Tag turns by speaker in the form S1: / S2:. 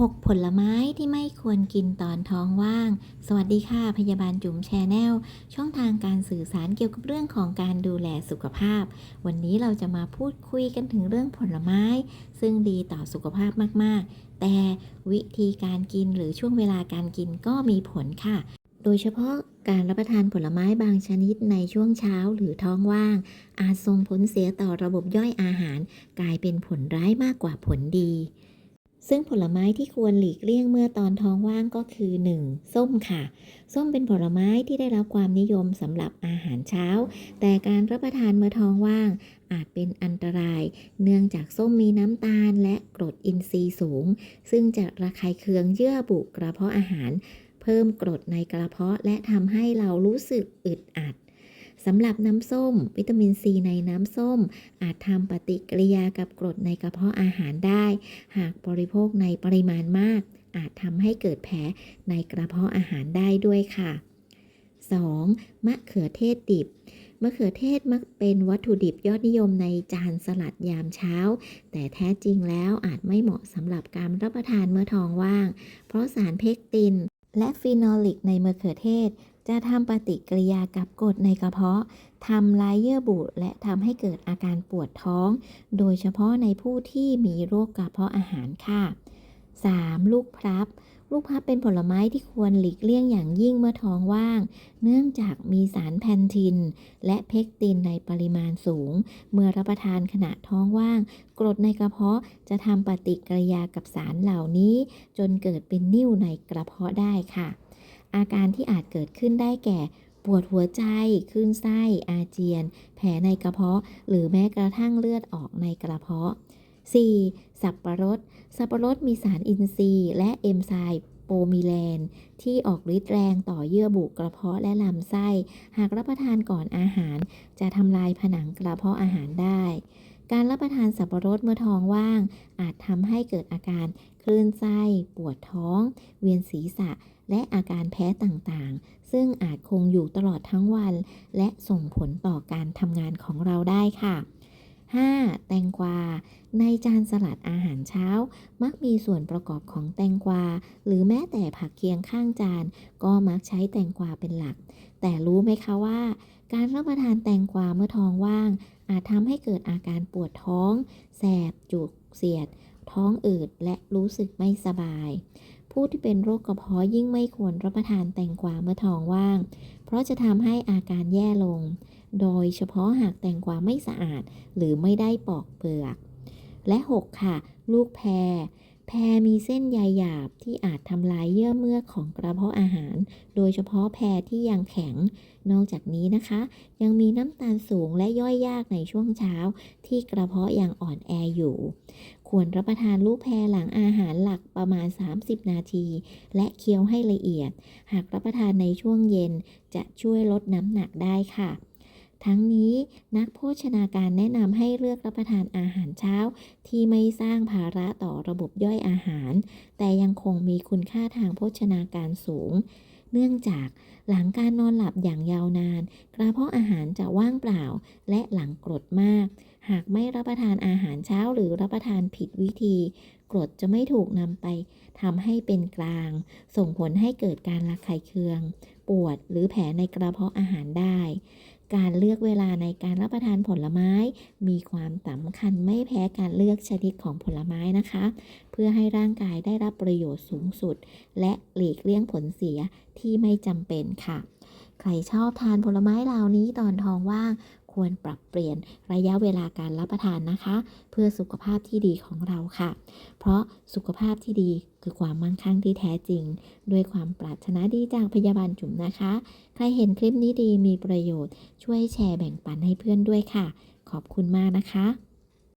S1: 6 ผลไม้ที่ไม่ควรกินตอนท้องว่าง สวัสดีค่ะ พยาบาลจุ๋มแชนแนล ช่องทางการสื่อสารเกี่ยวกับเรื่องของการดูแลสุขภาพ วันนี้เราจะมาพูดคุยกันถึงเรื่องผลไม้ ซึ่งดีต่อสุขภาพมาก ๆ แต่วิธีการกินหรือช่วงเวลาการกินก็มีผลค่ะ โดยเฉพาะการรับประทานผลไม้บางชนิดในช่วงเช้าหรือท้องว่าง อาจส่งผลเสียต่อระบบย่อยอาหาร กลายเป็นผลร้ายมากกว่าผลดี ซึ่งผลไม้ที่ควรหลีกเลี่ยงเมื่อตอนท้องว่างก็คือ 1. ส้มค่ะ ส้มเป็นผลไม้ที่ได้รับความนิยมสำหรับอาหารเช้า แต่การรับประทานเมื่อท้องว่าง อาจเป็นอันตราย เนื่องจากส้มมีน้ำตาลและกรดอินทรีย์สูง ซึ่งจะระคายเคืองเยื่อบุกระเพาะอาหาร เพิ่มกรดในกระเพาะและทำให้เรารู้สึกอึดอัด สำหรับน้ำส้ม วิตามินซีในน้ำส้ม อาจทำปฏิกิริยากับกรดในกระเพาะอาหารได้ หากบริโภคในปริมาณมาก อาจทำให้เกิดแผลในกระเพาะอาหารได้ด้วยค่ะ 2. มะเขือเทศดิบมะเขือเทศมักเป็นวัตถุดิบยอดนิยมในจานสลัดยามเช้า แต่แท้จริงแล้วอาจไม่เหมาะสำหรับการรับประทานเมื่อท้องว่าง เพราะสารเพกตินและฟีนอลิกในมะเขือเทศ จะทำปฏิกิริยากับกรดในกระเพาะทำลายเยื่อบุและทำให้เกิดอาการปวดท้อง โดยเฉพาะในผู้ที่มีโรคกระเพาะอาหารค่ะ 3. ลูกพลับ ลูกพลับเป็นผลไม้ที่ควรหลีกเลี่ยงอย่างยิ่งเมื่อท้องว่าง เนื่องจากมีสารแพนทิน และเพกตินในปริมาณสูง เมื่อรับประทานขณะท้องว่าง กรดในกระเพาะจะทำปฏิกิริยากับสารเหล่านี้ จนเกิดเป็นนิ่วในกระเพาะได้ค่ะ อาการที่อาจเกิดขึ้นได้แก่ปวดหัวใจ คลื่นไส้ อาเจียน แผลในกระเพาะ หรือแม้กระทั่งเลือดออกในกระเพาะ 4. สับประรด สับประรดมีสารอินทรีย์ และเอนไซม์โปรมิแลนที่ออกฤทธิ์แรงต่อเยื่อบุกระเพาะและลำไส้ หากรับประทานก่อนอาหาร จะทำลายผนังกระเพาะอาหารได้ การรับประทานสับปะรดเมื่อท้องว่าง อาจทำให้เกิดอาการคลื่นไส้ ปวดท้อง เวียนศีรษะ และอาการแพ้ต่างๆ ซึ่งอาจคงอยู่ตลอดทั้งวัน และส่งผลต่อการทำงานของเราได้ค่ะ 5. แตงกวา ในจานสลัดอาหารเช้า มักมีส่วนประกอบของแตงกวา หรือแม้แต่ผักเคียงข้างจาน ก็มักใช้แตงกวาเป็นหลัก แต่รู้ไหมคะว่า การรับประทานแตงกวาเมื่อท้องว่าง อาจทำให้เกิดอาการปวดท้อง แสบ จุก เสียด ท้องอืด และรู้สึกไม่สบาย ผู้ที่เป็นโรคกระเพาะยิ่งไม่ควรรับประทานแตงกวาเมื่อท้องว่าง เพราะจะทำให้อาการแย่ลง โดยเฉพาะหากแตงกวาไม่สะอาด หรือไม่ได้ปอกเปลือก และ 6 ค่ะ ลูกแพร แพรมีเส้นใยหยาบที่อาจทำลายเยื่อเมือกของกระเพาะอาหาร โดยเฉพาะแพรที่ยังแข็ง นอกจากนี้นะคะ ยังมีน้ำตาลสูงและย่อยยากในช่วงเช้า ที่กระเพาะยังอ่อนแออยู่ ควรรับประทานลูกแพรหลังอาหารหลักประมาณ 30 นาที และเคี้ยวให้ละเอียด หากรับประทานในช่วงเย็นจะช่วยลดน้ำหนักได้ค่ะ ทั้งนี้นักโภชนาการแนะนำให้เลือกรับประทานอาหารเช้า ที่ไม่สร้างภาระต่อระบบย่อยอาหาร แต่ยังคงมีคุณค่าทางโภชนาการสูง เนื่องจากหลังการนอนหลับอย่างยาวนาน กระเพาะอาหารจะว่างเปล่าและหลังกรดมาก หากไม่รับประทานอาหารเช้าหรือรับประทานผิดวิธี กรดจะไม่ถูกนำไปทำให้เป็นกลาง ส่งผลให้เกิดการระคายเคือง ปวดหรือแผลในกระเพาะอาหารได้ การเลือกเวลาในการรับประทานผลไม้ มีความสำคัญไม่แพ้การเลือกชนิดของผลไม้นะคะ เพื่อให้ร่างกายได้รับประโยชน์สูงสุด และหลีกเลี่ยงผลเสียที่ไม่จำเป็นค่ะ ใครชอบทานผลไม้เหล่านี้ตอนท้องว่าง ควรปรับเปลี่ยนระยะเวลาการรับประทานนะคะ เพื่อสุขภาพที่ดีของเราค่ะ เพราะสุขภาพที่ดีคือความมั่งคั่งที่แท้จริง ด้วยความปรารถนาดีจากพยาบาลจุ๋มนะคะ ใครเห็นคลิปนี้ดีมีประโยชน์ ช่วยแชร์แบ่งปันให้เพื่อนด้วยค่ะ ขอบคุณมากนะคะ